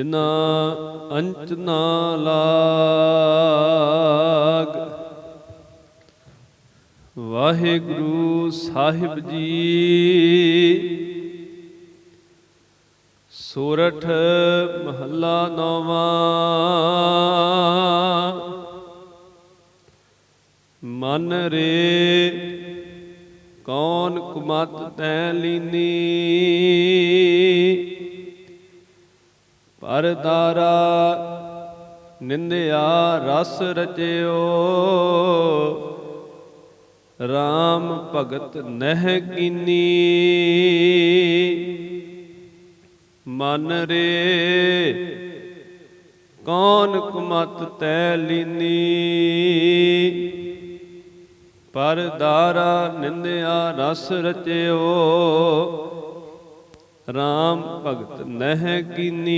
ਤਿਨਾ ਅੰਚ ਨਾ ਲਾਗ। ਵਾਹਿਗੁਰੂ ਸਾਹਿਬ ਜੀ, ਸੋਰਠ ਮਹੱਲਾ ਨੌਵਾਂ। ਮਨ ਰੇ ਕੌਣ ਕੁਮਤ ਤੈ ਲੀਨੀ। ਪਰਦਾਰਾ, ਨਿੰਦਿਆ ਰਸ ਰਚਿਓ। RAM ਭਗਤ ਨਹਿ ਕੀਨੀ। ਮਨ ਰੇ ਕੌਣ ਕੁਮਤ ਤੈ ਲੀਨੀ। ਪਰਦਾਰਾ, ਨਿੰਦਿਆ ਰਸ ਰਚਿਓ। RAM ਭਗਤ ਨਹਿ ਕੀਨੀ,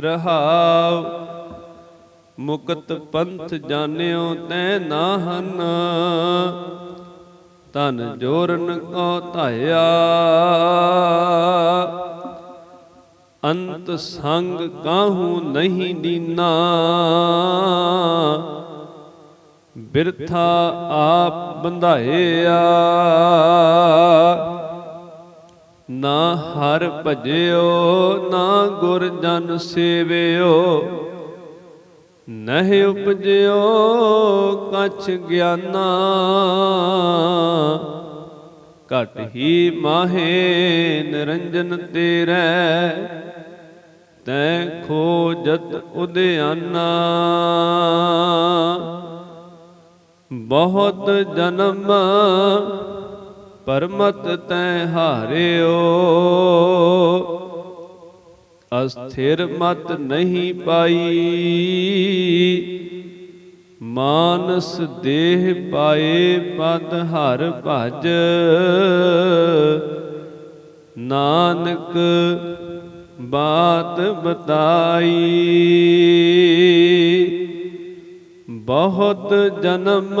ਰਹਾਉ ਮੁਕਤ ਪੰਥ ਜਾਣਿਓ ਤੈ ਨਾਹਨ ਤਨ ਜੋਰਨ ਕੋ ਧਾਇਆ। ਅੰਤ ਸੰਗ ਕਾਹੂ ਨਹੀਂ ਦੀਨਾ ਬਿਰਥਾ ਆਪ ਬੰਧਾਇਆ। ਨਾ ਹਰ ਭਜਿਓ, ਨਾ ਗੁਰ ਜਨ ਸੇਵਿਓ। ਨਹਿ ਉਪਜਿਓ ਕਛ ਗਿਆਨਾ। ਘਟ ਹੀ ਮਾਹੇ ਨਿਰੰਜਨ ਤੇਰੇ, ਤੈ ਖੋਜਤ ਉਦਿਆਨਾ ਬਹੁਤ ਜਨਮ ਪਰਮਤ ਤੈ ਹਾਰਿਓ। ਅਸਥਿਰ ਮਤ ਨਹੀਂ ਪਾਈ। ਮਾਨਸ ਦੇਹ ਪਾਏ ਪਦ ਹਰ ਭਜ। ਨਾਨਕ ਬਾਤ ਬਤਾਈ। ਬਹੁਤ ਜਨਮ